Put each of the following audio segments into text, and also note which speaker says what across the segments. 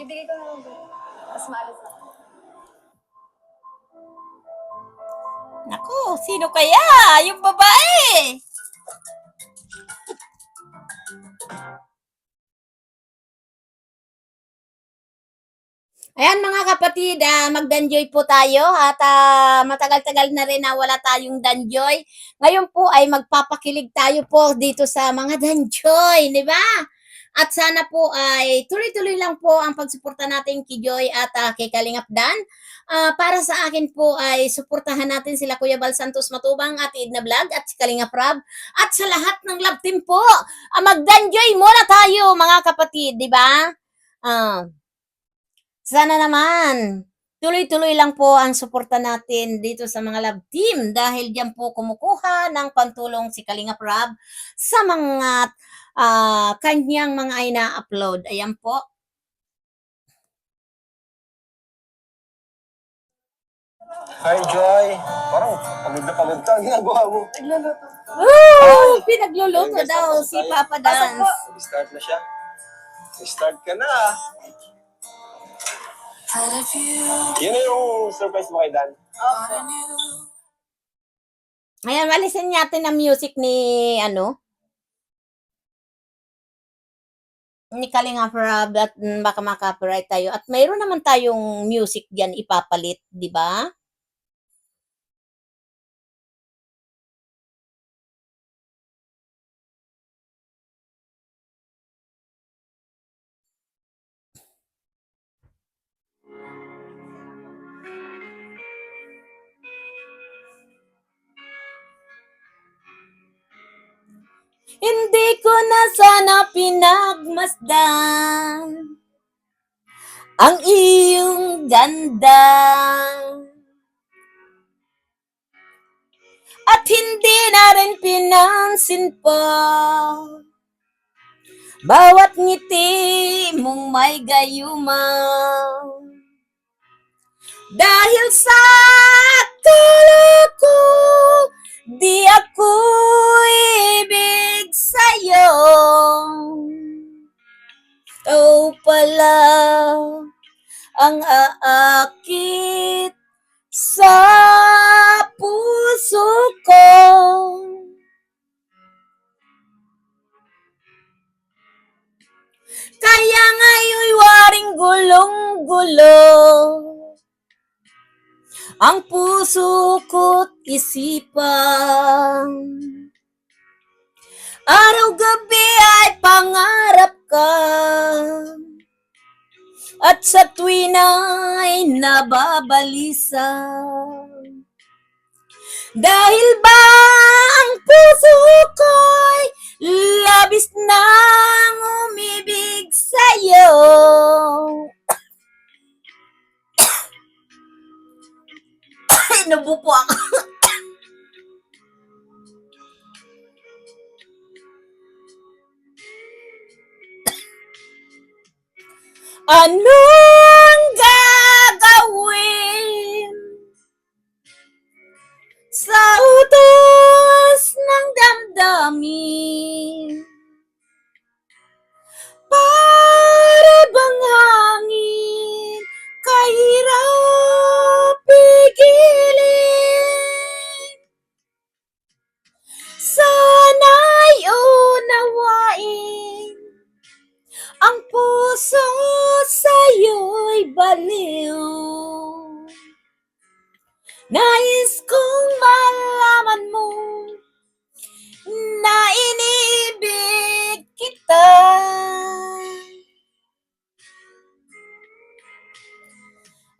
Speaker 1: Ibigay ko na lang doon. Tapos maalis na.
Speaker 2: Naku, sino kaya? Yung babae! Ayan mga kapatid, ah, mag-danjoy po tayo at ah, matagal-tagal na rin na wala tayong danjoy. Ngayon po ay magpapakilig tayo po dito sa mga danjoy, di ba? At sana po ay tuloy-tuloy lang po ang pagsuporta natin kay Joy at ah, kay Kalingap Dan. Ah, para sa akin po ay suportahan natin sila Kuya Bal Santos Matubang at Edna Vlog at si Kalingap Rab. At sa lahat ng love team po, ah, mag-danjoy muna tayo mga kapatid, di ba? Ah, sana naman, tuloy-tuloy lang po ang suporta natin dito sa mga love team dahil diyan po kumukuha ng pantulong si Kalingap Rab sa mga ah, kanyang mga ina-upload. Ayan po.
Speaker 3: Hi, Joy. Parang pagod na pagod ka. Ang ginagawa mo.
Speaker 1: Nagluluto.
Speaker 2: Woo! Pinagluluto daw si. Papa Dance.
Speaker 3: Start na siya. Start ka na. Yun na yung surprise mo kay Dan.
Speaker 1: Opo.
Speaker 2: Ayan, malisin natin ang music ni, ano, ni Kalinga Rab at mm, baka maka-copyright tayo. At mayroon naman tayong music diyan ipapalit, di ba? Hindi ko na sana pinagmasdan ang iyong ganda. At hindi na rin pinansin pa bawat ngiti mong may gayuma. Dahil sa akala ko, di ako ibig sa'yo. Ikaw pala ang aakit sa puso ko. Kaya ngayon'y waring gulong-gulo ang puso ko't isipan. Araw-gabi ay pangarap ka at sa tuwin ay nababalisa. Dahil ba damdamin? Para bang hangin kahirap pigilin? Sana'y unawain ang puso sa'yo'y baliw. Nais kong malaman mo na inibig kita.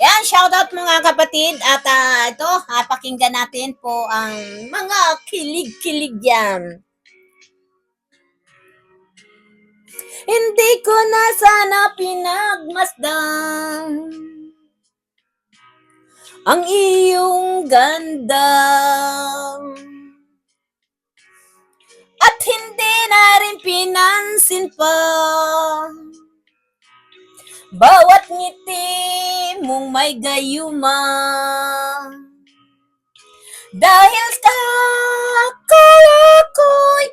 Speaker 2: Yan, shoutout mga kapatid. At ah, ito, ah, pakinggan natin po ang mga kilig-kilig yan. Hindi ko na sana pinagmasdan ang iyong ganda. At hindi na rin pinansin pa bawat ngiti mong may gayuma. Dahil sa akala ko'y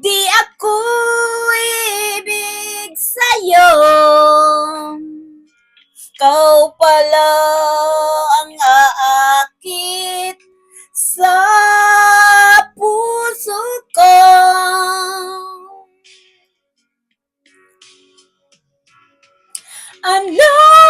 Speaker 2: di ako ibig sa'yo. ikaw pala ang aakit sa puso ko. Anong gagawin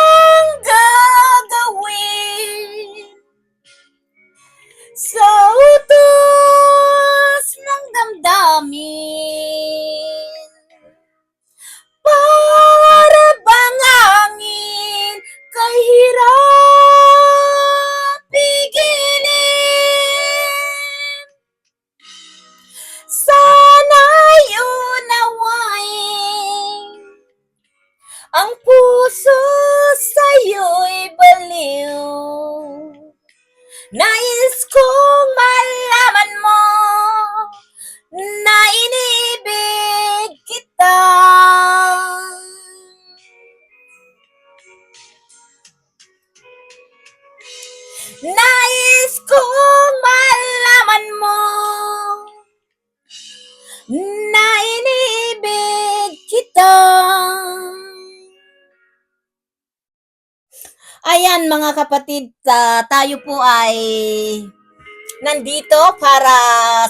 Speaker 2: Ayan mga kapatid, ah, tayo po ay nandito para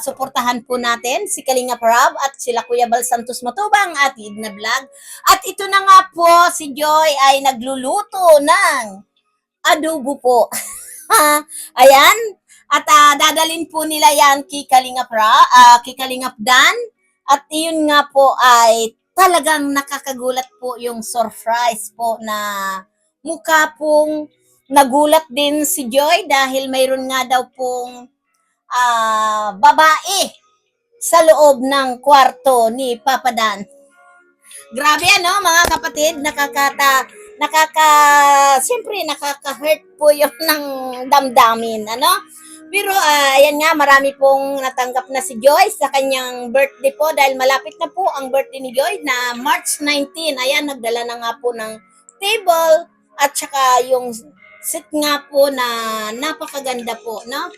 Speaker 2: suportahan po natin si Kalinga Prab at sila Kuya Bal Santos Matubang at Idna Vlog. At ito na nga po, si Joy ay nagluluto ng adobo po. Ayan, at ah, dadalin po nila yan kay Kalinga Pra, ah, kay Kalinga Dan. At iyon nga po ay talagang nakakagulat po yung surprise po na mukha pong nagulat din si Joy dahil mayroon nga daw pong ah, babae sa loob ng kwarto ni Papa Dan. Grabe ano mga kapatid, nakakata nakaka siyempre nakaka-hurt po 'yung ng damdamin, ano? Pero ah, ayan nga, marami pong natanggap na si Joy sa kanyang birthday po dahil malapit na po ang birthday ni Joy na March 19. Ayan, nagdala na nga po ng table at saka yung set nga po na napakaganda po, no?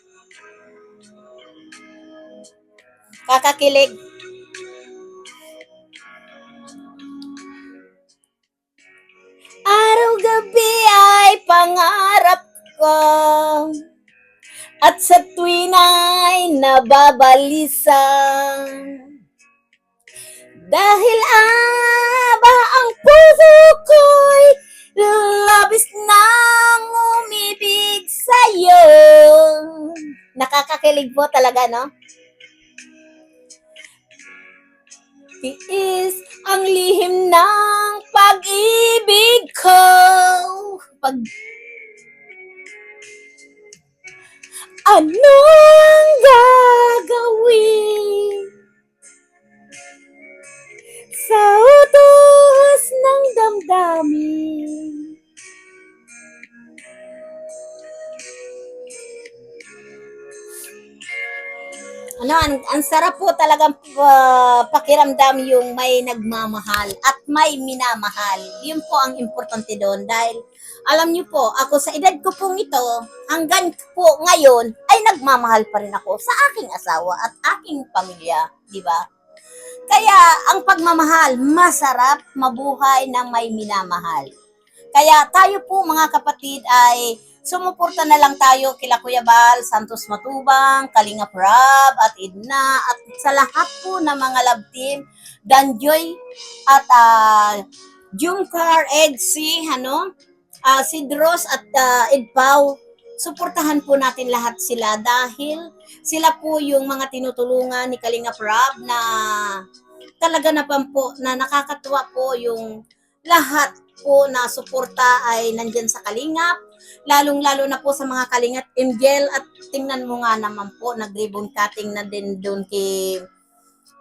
Speaker 2: Kakakilig. Araw-gabi ay pangarap ko at sa tuwin ay nababalisa. Dahil aba ang puso ko'y labis nang umibig sa'yo. Nakakakilig po talaga, no? Tiis ang lihim ng pag-ibig ko. Pag Anong gagawin sa utos ng damdamin? Ano, ang, ang sarap po talagang uh, pakiramdam yung may nagmamahal at may minamahal. Yun po ang importante doon dahil alam niyo po, ako sa edad ko pong ito, hanggang po ngayon, ay nagmamahal pa rin ako sa aking asawa at aking pamilya, di ba? Kaya ang pagmamahal, masarap mabuhay ng may minamahal. Kaya tayo po mga kapatid ay sumuporta na lang tayo kila Kuya Bal, Santos Matubang, Kalinga Prab, at Idna, at sa lahat po ng mga love team, Danjoy, at uh, Jumcar, Edsy, ano, uh, Sidros, at uh, Edpau, suportahan po natin lahat sila dahil sila po yung mga tinutulungan ni Kalinga Prab na talaga na po na nakakatuwa po yung lahat po na suporta ay nandyan sa Kalingap, lalong-lalo na po sa mga Kalingap Angel. At tingnan mo nga naman po, nag-ribbon cutting na din doon kay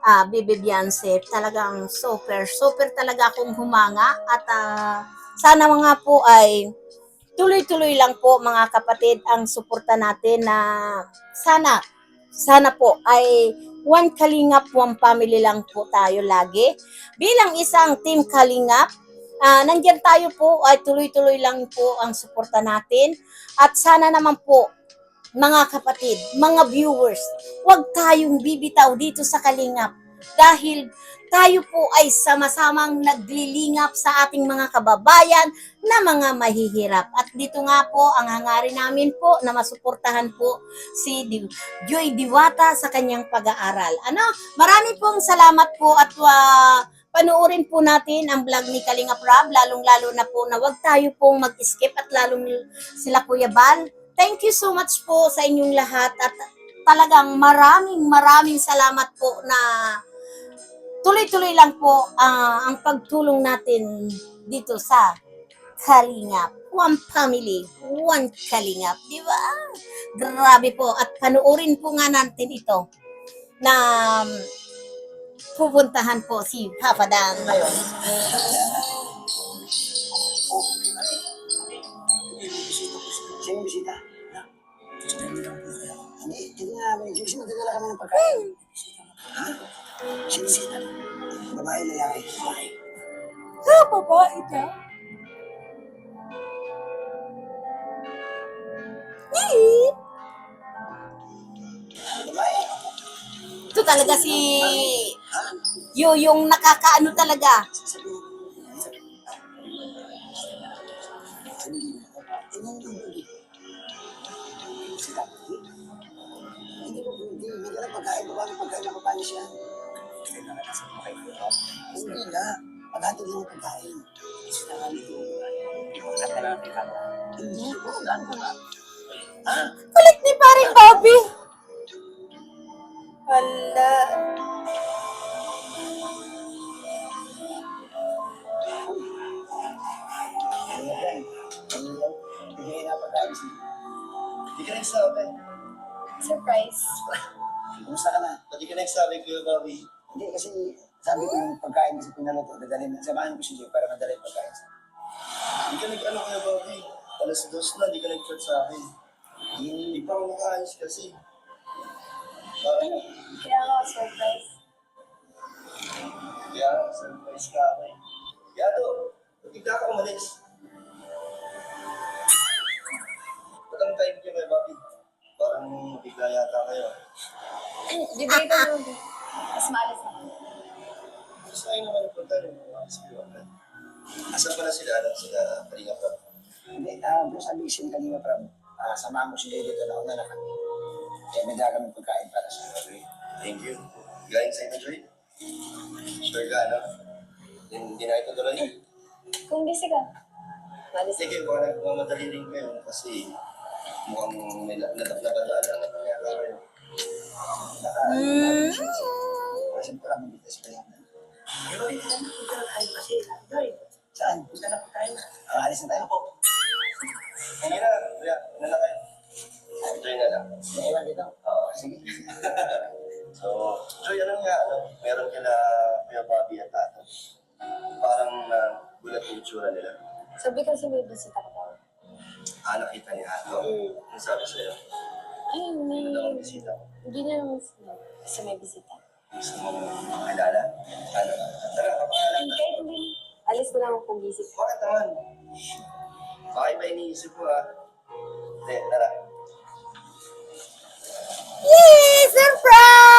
Speaker 2: ah Bibi Beyonce. Talagang super, super talaga akong humanga. At ah, sana mga po ay tuloy-tuloy lang po mga kapatid ang suporta natin na sana, sana po ay one Kalingap, one family lang po tayo lagi. Bilang isang team Kalingap, Ah, nandyan tayo po ay tuloy-tuloy lang po ang suporta natin. At sana naman po, mga kapatid, mga viewers, huwag tayong bibitaw dito sa Kalingap. Dahil tayo po ay sama-samang naglilingap sa ating mga kababayan na mga mahihirap. At dito nga po, ang hangarin namin po na masuportahan po si Joy Diwata sa kanyang pag-aaral. Ano, marami pong salamat po at uh, panuorin po natin ang vlog ni Kalinga Prab, lalong-lalo na po na wag tayo pong mag-skip at lalong sila Kuya Bal. Thank you so much po sa inyong lahat at talagang maraming maraming salamat po na tuloy-tuloy lang po ah, ang pagtulong natin dito sa Kalingap. One family, one Kalingap. Di ba? Grabe po. At panuorin po nga natin ito na um, pupuntahan po si Papa Dan ngayon.
Speaker 4: Sino bisita? Hindi, hindi na namin. Kasi magdadala kami ng pagkain. Ha? Sino bisita? Babae, lalaki. Babae.
Speaker 2: Ah, babae ka?
Speaker 4: Babae.
Speaker 2: Ito talaga si? Yo, yung nakakaano talaga. Kulit ni paring Bobby. Hala.
Speaker 3: Hindi ka nagsabi.
Speaker 1: Surprise.
Speaker 4: Kumusta ka na?
Speaker 3: Hindi ka nagsabi, Kuya Bobby.
Speaker 4: Hindi kasi sabi ko yung pagkain kasi pinaluto, dadalhin. Samahan ko si Jay para madala yung pagkain.
Speaker 3: Hindi ka nag-ano, Kuya Bobby. Alas dos na, hindi ka nag-chat sa akin. Hindi pa ako nakaayos kasi. Bakit?
Speaker 1: Kaya ako surprise.
Speaker 3: Kaya, surprise ka ako eh. Kaya to, bigla ka umalis. Ba't ang time niyo, Kuya Bobby? Parang bigla yata kayo.
Speaker 1: Bibigay ko yung Tapos maalis na.
Speaker 3: Gusto kayo naman ang punta yung mga siguro. Asan pala sila? Alam sila, Kalinga Prab.
Speaker 4: Hindi, ah, bro, sabi ko siya kanina, Prab. Ah, samahan mo si dito na una na kami. Kaya may dala kami pagkain para sa
Speaker 3: Okay. Thank you. Galing sa Joy? Sure ka, no? Hindi na ito tuloy.
Speaker 1: Kung busy ka, maalis na.
Speaker 3: Sige, baka nagmamadali rin kayo kasi mukhang may na- na- napadaan lang kayo.
Speaker 4: Naka,
Speaker 2: Mm.
Speaker 4: Kasi Prab, hindi na. Pero hindi na punta na tayo kasi. Joy, saan? Punta na po tayo. Ah, alis na tayo po.
Speaker 3: Sige na, kuya. Ano na kayo? Joy na lang.
Speaker 4: May iwan dito. Oo, sige.
Speaker 3: So, Joy, ano nga, ano, meron kila Kuya Bobby at Tato. Parang uh, gulat yung itsura nila.
Speaker 1: Sabi kasi may bisita ka daw.
Speaker 3: Ah, nakita ni Ato. Ano sabi sa'yo?
Speaker 1: Ay, may...
Speaker 3: Ano daw ang bisita?
Speaker 1: Hindi na naman sila. Kasi may bisita.
Speaker 3: Gusto mo makilala? Ano? Tara, kapangalan na.
Speaker 1: Kahit hindi. Alis ko lang kung busy.
Speaker 3: Bakit naman? Bakit ba iniisip mo ha? Hindi, tara.
Speaker 2: Yay! Surprise!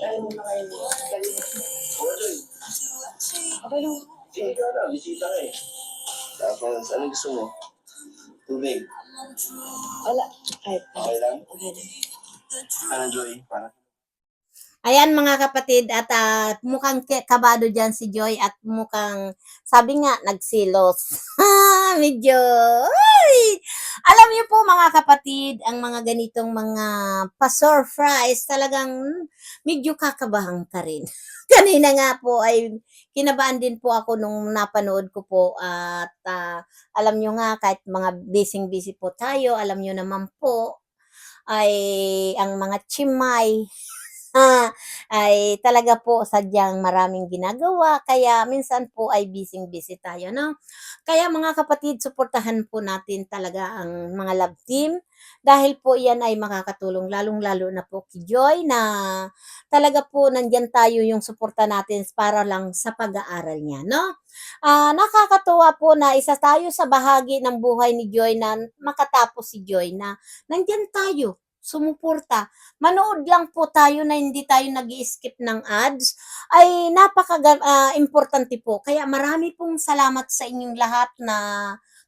Speaker 1: Ayaw mo kayo. Galing.
Speaker 3: Oo, Joy.
Speaker 1: Okay lang.
Speaker 3: Sige ka na, bisita ka eh. Mo?
Speaker 1: Wala. Ay,
Speaker 3: Okay lang?
Speaker 1: okay lang.
Speaker 3: Ano, Joy? Para
Speaker 2: Ayan mga kapatid at ah, mukhang kabado dyan si Joy at mukhang sabi nga nagsilos. Medyo ay! Alam niyo po mga kapatid, ang mga ganitong mga pa-surprise talagang medyo kakabahan ka rin. Kanina nga po ay kinabahan din po ako nung napanood ko po at ah, alam nyo nga kahit mga busy-busy po tayo, alam nyo naman po ay ang mga chimay ay talaga po sadyang maraming ginagawa kaya minsan po ay busy-busy tayo no? Kaya mga kapatid suportahan po natin talaga ang mga love team. Dahil po yan ay makakatulong lalong-lalo na po kay Joy na talaga po nandyan tayo yung suporta natin para lang sa pag-aaral niya no? Ah, nakakatuwa po na isa tayo sa bahagi ng buhay ni Joy na makatapos si Joy na nandyan tayo sumuporta manood lang po tayo na hindi tayo nag skip ng ads, ay napaka-importante po. Kaya marami pong salamat sa inyong lahat na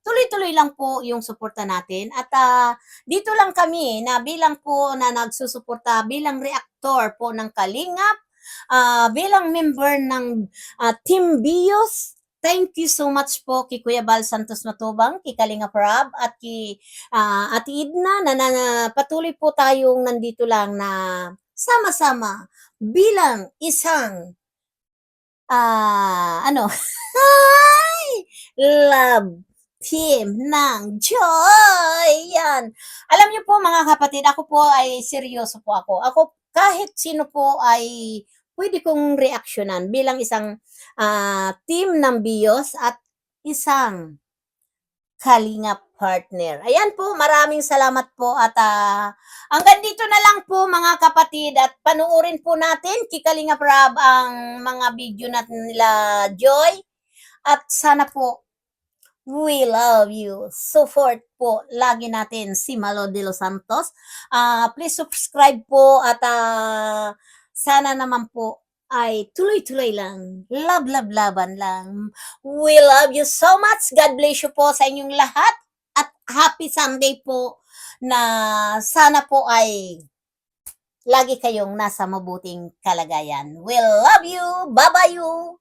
Speaker 2: tuloy-tuloy lang po yung suporta natin. At ah, dito lang kami na bilang po na nagsusuporta, bilang reactor po ng Kalingap, ah, bilang member ng ah, Team Bios, Thank you so much po kay Kuya Bal Santos Matubang, kay Kalinga Prab, at kay ah, Ate Idna na, na, na patuloy po tayong nandito lang na sama-sama bilang isang ah ano? Love team ng joy! Yan. Alam niyo po mga kapatid ako po ay seryoso po ako. Ako kahit sino po ay pwede kong reaksyonan bilang isang ah, team ng BIOS at isang Kalinga partner. Ayan po, maraming salamat po at ah, hanggang dito na lang po mga kapatid at panuorin po natin kay Kalinga Prab ang mga video natin nila Joy at sana po we love you. Support po lagi natin si Malo de los Santos. Ah, please subscribe po at ah, sana naman po ay tuloy-tuloy lang. Love, love, laban lang. We love you so much. God bless you po sa inyong lahat. At happy Sunday po na sana po ay lagi kayong nasa mabuting kalagayan. We love you. Bye-bye you.